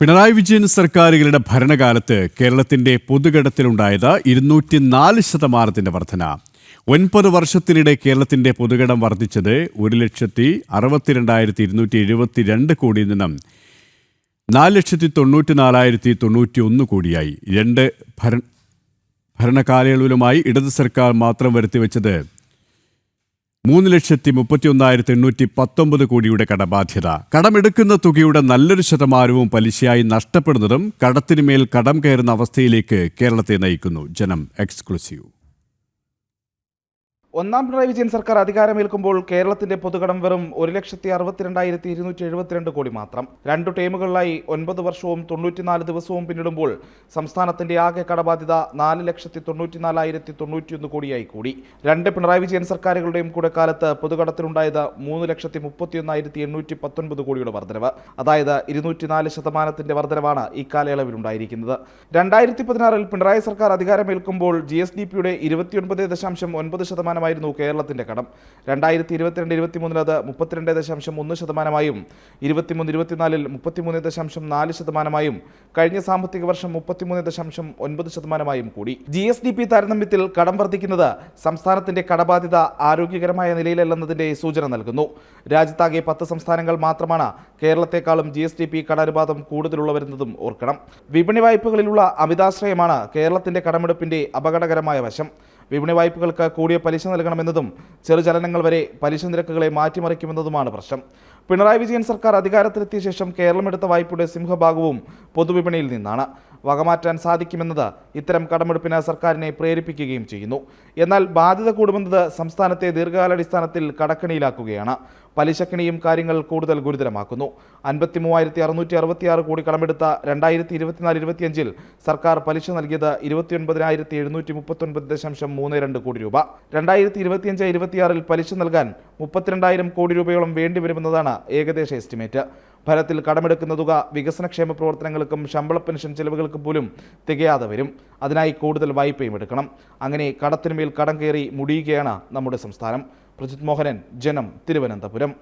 പിണറായി വിജയൻ സർക്കാരുകളുടെ ഭരണകാലത്ത് കേരളത്തിന്റെ പൊതുകടത്തിലുണ്ടായത് ഇരുന്നൂറ്റി നാല് ശതമാനത്തിന്റെ വർധന. ഒൻപത് വർഷത്തിനിടെ കേരളത്തിന്റെ പൊതുഗടം വർദ്ധിച്ചത് ഒരു ലക്ഷത്തി അറുപത്തിരണ്ടായിരത്തി ഇരുന്നൂറ്റി എഴുപത്തി രണ്ട് കോടിയിൽ നിന്നും നാല് ലക്ഷത്തി തൊണ്ണൂറ്റി നാലായിരത്തി തൊണ്ണൂറ്റി ഒന്ന് കോടിയായി. രണ്ട് ഭര ഭരണകാലയളവിലുമായി ഇടത് സർക്കാർ മാത്രം വരുത്തിവെച്ചത് മൂന്ന് ലക്ഷത്തി മുപ്പത്തി ഒന്നായിരത്തി എണ്ണൂറ്റി പത്തൊമ്പത് കോടിയുടെ കടബാധ്യത. കടമെടുക്കുന്ന തുകയുടെ നല്ലൊരു ശതമാനവും പലിശയായി നഷ്ടപ്പെടുന്നതും കടത്തിനുമേൽ കടം കയറുന്ന അവസ്ഥയിലേക്ക് കേരളത്തെ നയിക്കുന്നു. ജനം എക്സ്ക്ലൂസീവ്. ഒന്നാം പിണറായി വിജയൻ സർക്കാർ അധികാരമേൽക്കുമ്പോൾ കേരളത്തിന്റെ പൊതുകടം വെറും ഒരു ലക്ഷത്തി അറുപത്തിരണ്ടായിരത്തി ഇരുന്നൂറ്റി എഴുപത്തിരണ്ട് കോടി മാത്രം. രണ്ടു ടേമുകളിലായി ഒൻപത് വർഷവും തൊണ്ണൂറ്റിനാല് ദിവസവും പിന്നിടുമ്പോൾ സംസ്ഥാനത്തിന്റെ ആകെ കടബാധ്യത നാല് ലക്ഷത്തി തൊണ്ണൂറ്റിനാലായിരത്തി തൊണ്ണൂറ്റിയൊന്ന് കോടിയായി കൂടി. രണ്ട് പിണറായി വിജയൻ സർക്കാരുകളുടെയും കൂടെ കാലത്ത് പൊതുകടത്തിലുണ്ടായത് മൂന്ന് ലക്ഷത്തി മുപ്പത്തിയൊന്നായിരത്തി എണ്ണൂറ്റി പത്തൊൻപത് കോടിയുടെ വർധനവ്. അതായത് ഇരുന്നൂറ്റിനാല് ശതമാനത്തിന്റെ വർധനവാണ് ഇക്കാലയളവിലുണ്ടായിരിക്കുന്നത് രണ്ടായിരത്തി പതിനാറിൽ പിണറായി സർക്കാർ അധികാരമേൽക്കുമ്പോൾ ജി എസ് ഡി പിയുടെ ഇരുപത്തിയൊൻപത് ദശാംശം ഒൻപത് ശതമാനമായിരുന്നു കേരളത്തിന്റെ കടം. രണ്ടായിരത്തി ഇരുപത്തിരണ്ട് ഇരുപത്തിമൂന്നിൽ അത് മുപ്പത്തിരണ്ട് ദശാംശം ഒന്ന് ശതമാനമായും ഇരുപത്തിമൂന്ന് ഇരുപത്തിനാലിൽ മുപ്പത്തിമൂന്ന് ദശാംശം നാല് ശതമാനമായും കഴിഞ്ഞ സാമ്പത്തിക വർഷം മുപ്പത്തിമൂന്ന് ദശാംശം ഒൻപത് ശതമാനമായും കൂടി. ജി എസ് ഡി പി താരതമ്യത്തിൽ കടം വർദ്ധിക്കുന്നത് സംസ്ഥാനത്തിന്റെ കടബാധ്യത ആരോഗ്യകരമായ നിലയിലല്ലെന്നതിന്റെ സൂചന നൽകുന്നു. രാജ്യത്താകെ പത്ത് സംസ്ഥാനങ്ങൾ മാത്രമാണ് കേരളത്തെക്കാളും ജി എസ് ഡി പി കടാനുപാതം കൂടുതലുള്ളവരെന്നതും ഓർക്കണം. വിപണി വായ്പകളിലുള്ള അമിതാശ്രയമാണ് കേരളത്തിന്റെ കടമെടുപ്പിന്റെ അപകടകരമായ വശം. വിപണി വായ്പകൾക്ക് കൂടിയ പലിശ നൽകണമെന്നതും ചെറുചലനങ്ങൾ വരെ പലിശ നിരക്കുകളെ മാറ്റിമറിക്കുമെന്നതുമാണ് പ്രശ്നം. പിണറായി വിജയൻ സർക്കാർ അധികാരത്തിലെത്തിയ ശേഷം കേരളം എടുത്ത വായ്പയുടെ സിംഹഭാഗവും പൊതുവിപണിയിൽ നിന്നാണ്. വകമാറ്റാൻ സാധിക്കുമെന്നത് ഇത്തരം കടമെടുപ്പിന് സർക്കാരിനെ പ്രേരിപ്പിക്കുകയും ചെയ്യുന്നു. എന്നാൽ ബാധ്യത കൂടുമെന്നത് സംസ്ഥാനത്തെ ദീർഘകാലാടിസ്ഥാനത്തിൽ കടക്കണിയിലാക്കുകയാണ്. പലിശക്കണിയും കാര്യങ്ങൾ കൂടുതൽ ഗുരുതരമാക്കുന്നു. അൻപത്തി മൂവായിരത്തി അറുന്നൂറ്റി അറുപത്തിയാറ് കോടി കടമെടുത്ത രണ്ടായിരത്തി ഇരുപത്തിനാല് ഇരുപത്തിയഞ്ചിൽ സർക്കാർ പലിശ നൽകിയത് ഇരുപത്തിയൊൻപതിനായിരത്തി എഴുന്നൂറ്റി മുപ്പത്തൊൻപത് ദശാംശം മൂന്ന് രണ്ട് കോടി രൂപ. രണ്ടായിരത്തി ഇരുപത്തിയഞ്ച് ഇരുപത്തിയാറിൽ പലിശ നൽകാൻ മുപ്പത്തിരണ്ടായിരം കോടി രൂപയോളം വേണ്ടിവരുമെന്നതാണ് ഏകദേശ എസ്റ്റിമേറ്റ്. ഫലത്തിൽ കടമെടുക്കുന്ന തുക വികസനക്ഷേമ പ്രവർത്തനങ്ങൾക്കും ശമ്പള പെൻഷൻ ചെലവുകൾക്കും പോലും തികയാതെ വരും. അതിനായി കൂടുതൽ വായ്പയും എടുക്കണം. അങ്ങനെ കടത്തിനുമേൽ കടം കയറി മുടിയുകയാണ് നമ്മുടെ സംസ്ഥാനം. പ്രജിത് മോഹനൻ ജനം തിരുവനന്തപുരം.